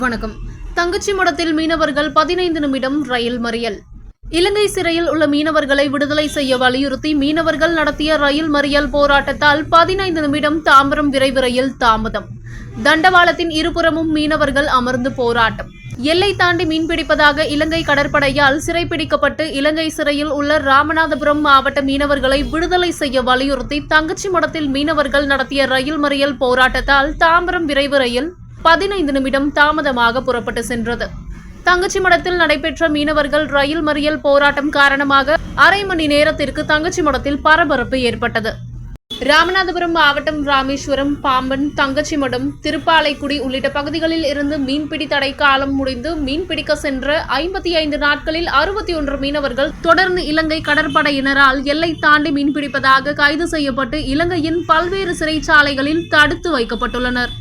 வணக்கம். தங்கச்சி மடத்தில் மீனவர்கள் பதினைந்து நிமிடம் ரயில் மறியல். இலங்கை சிறையில் உள்ள மீனவர்களை விடுதலை செய்ய வலியுறுத்தி மீனவர்கள் நடத்திய ரயில் மறியல் போராட்டத்தால் பதினைந்து நிமிடம் தாம்பரம் விரைவு ரயில் தாமதம். தண்டவாளத்தின் இருபுறமும் மீனவர்கள் அமர்ந்து போராட்டம். எல்லை தாண்டி மீன்பிடிப்பதாக இலங்கை கடற்படையால் சிறைப்பிடிக்கப்பட்டு இலங்கை சிறையில் உள்ள ராமநாதபுரம் மாவட்ட மீனவர்களை விடுதலை செய்ய வலியுறுத்தி தங்கச்சி மடத்தில் மீனவர்கள் நடத்திய ரயில் மறியல் போராட்டத்தால் தாம்பரம் விரைவு ரயில் பதினைந்து நிமிடம் தாமதமாக புறப்பட்டு சென்றது. தங்கச்சி மடத்தில் நடைபெற்ற மீனவர்கள் ரயில் மறியல் போராட்டம் காரணமாக அரை மணி நேரத்திற்கு தங்கச்சி மடத்தில் பரபரப்பு ஏற்பட்டது. ராமநாதபுரம் மாவட்டம் ராமேஸ்வரம் பாம்பன் தங்கச்சிமடம் திருப்பாலைக்குடி உள்ளிட்ட பகுதிகளில் இருந்து மீன்பிடி தடை காலம் முடிந்து மீன்பிடிக்க சென்ற ஐம்பத்தி ஐந்து நாட்களில் அறுபத்தி ஒன்று மீனவர்கள் தொடர்ந்து இலங்கை கடற்படையினரால் எல்லை தாண்டி மீன்பிடிப்பதாக கைது செய்யப்பட்டு இலங்கையின் பல்வேறு சிறைச்சாலைகளில் தடுத்து வைக்கப்பட்டுள்ளனர்.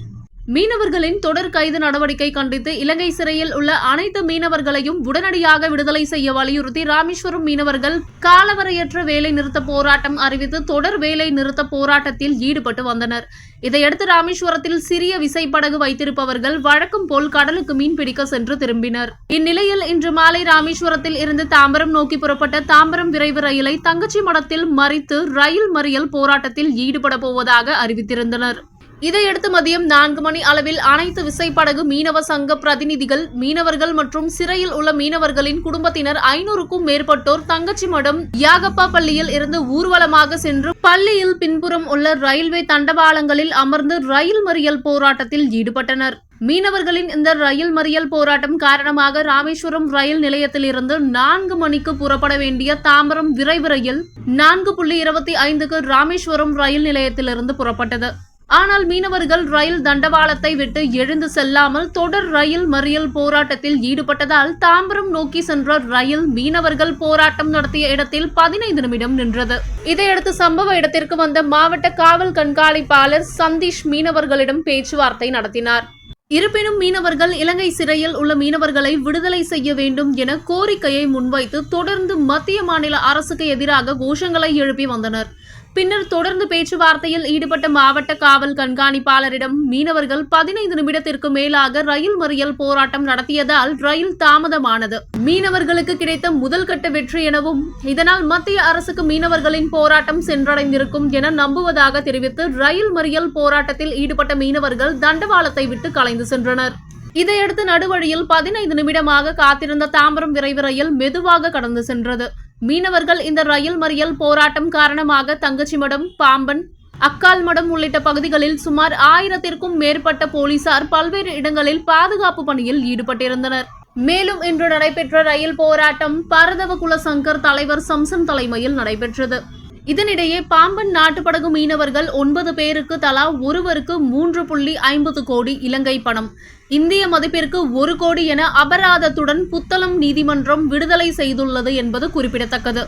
மீனவர்களின் தொடர் கைது நடவடிக்கை கண்டித்து இலங்கை சிறையில் உள்ள அனைத்து மீனவர்களையும் உடனடியாக விடுதலை செய்ய வலியுறுத்தி ராமேஸ்வரம் மீனவர்கள் காலவரையற்ற வேலை நிறுத்த போராட்டம் அறிவித்து தொடர் வேலை நிறுத்த போராட்டத்தில் ஈடுபட்டு வந்தனர். இதையடுத்து ராமேஸ்வரத்தில் சிறிய விசைப்படகு வைத்திருப்பவர்கள் வழக்கம் போல் கடலுக்கு மீன் பிடிக்க சென்று திரும்பினர். இந்நிலையில் இன்று மாலை ராமேஸ்வரத்தில் இருந்து தாம்பரம் நோக்கி புறப்பட்ட தாம்பரம் விரைவு ரயிலை தங்கச்சி மடத்தில் மறித்து ரயில் மறியல் போராட்டத்தில் ஈடுபட போவதாக அறிவித்திருந்தனர். இதையடுத்து மதியம் நான்கு மணி அளவில் அனைத்து விசைப்படகு மீனவ சங்க பிரதிநிதிகள் மீனவர்கள் மற்றும் சிறையில் உள்ள மீனவர்களின் குடும்பத்தினர் ஐநூறுக்கும் மேற்பட்டோர் தங்கச்சி மடம் யாகப்பா பள்ளியில் இருந்து ஊர்வலமாக சென்று பள்ளியில் பின்புறம் உள்ள ரயில்வே தண்டவாளங்களில் அமர்ந்து ரயில் மறியல் போராட்டத்தில் ஈடுபட்டனர். மீனவர்களின் இந்த ரயில் மறியல் போராட்டம் காரணமாக ராமேஸ்வரம் ரயில் நிலையத்திலிருந்து நான்கு மணிக்கு புறப்பட வேண்டிய தாம்பரம் விரைவு ரயில் நான்கு புள்ளி இருபத்தி ஐந்துக்கு ராமேஸ்வரம் ரயில் நிலையத்திலிருந்து புறப்பட்டது. ஆனால் மீனவர்கள் ரயில் தண்டவாளத்தை விட்டு எழுந்து செல்லாமல் தொடர் ரயில் மறியல் போராட்டத்தில் ஈடுபட்டதால் தாம்பரம் நோக்கி சென்ற ரயில் மீனவர்கள் போராட்டம் நடத்திய இடத்தில் பதினைந்து நிமிடம் நின்றது. இதையடுத்து சம்பவ இடத்திற்கு வந்த மாவட்ட காவல் கண்காணிப்பாளர் சந்தீஷ் மீனவர்களிடம் பேச்சுவார்த்தை நடத்தினார். இருப்பினும் மீனவர்கள் இலங்கை சிறையில் உள்ள மீனவர்களை விடுதலை செய்ய வேண்டும் என கோரிக்கையை முன்வைத்து தொடர்ந்து மத்திய மாநில அரசுக்கு எதிராக கோஷங்களை எழுப்பி வந்தனர். பின்னர் தொடர்ந்து பேச்சுவார்த்தையில் ஈடுபட்ட மாவட்ட காவல் கண்காணிப்பாளரிடம் மீனவர்கள் பதினைந்து நிமிடத்திற்கு மேலாக ரயில் மறியல் போராட்டம் நடத்தியதால் ரயில் தாமதமானது. மீனவர்களுக்கு கிடைத்த முதல் கட்ட வெற்றி எனவும் இதனால் மத்திய அரசுக்கு மீனவர்களின் போராட்டம் சென்றடைந்திருக்கும் என நம்புவதாக தெரிவித்து ரயில் மறியல் போராட்டத்தில் ஈடுபட்ட மீனவர்கள் தண்டவாளத்தை விட்டு பாய்ந்து சென்றனர். இதையடுத்து நடுவழியில் பதினைந்து நிமிடமாக காத்திருந்த தாம்பரம் விரைவு ரயில் மெதுவாக கடந்து சென்றது. மீனவர்கள் இந்த ரயில் மறியல் போராட்டம் காரணமாக தங்கச்சிமடம் பாம்பன் அக்கால் மடம் உள்ளிட்ட பகுதிகளில் சுமார் ஆயிரத்திற்கும் மேற்பட்ட போலீசார் பல்வேறு இடங்களில் பாதுகாப்பு பணியில் ஈடுபட்டிருந்தனர். மேலும் இன்று நடைபெற்ற ரயில் போராட்டம் பரதவ குல சங்கர் தலைவர் சம்சன் தலைமையில் நடைபெற்றது. இதனிடையே பாம்பன் நாட்டுப்படகு மீனவர்கள் ஒன்பது பேருக்கு தலா ஒருவருக்கு மூன்று புள்ளி ஐம்பது கோடி இலங்கை பணம். இந்திய மதிப்பிற்கு ஒரு கோடி என அபராதத்துடன் புத்தளம் நீதிமன்றம் விடுதலை செய்துள்ளது என்பது குறிப்பிடத்தக்கது.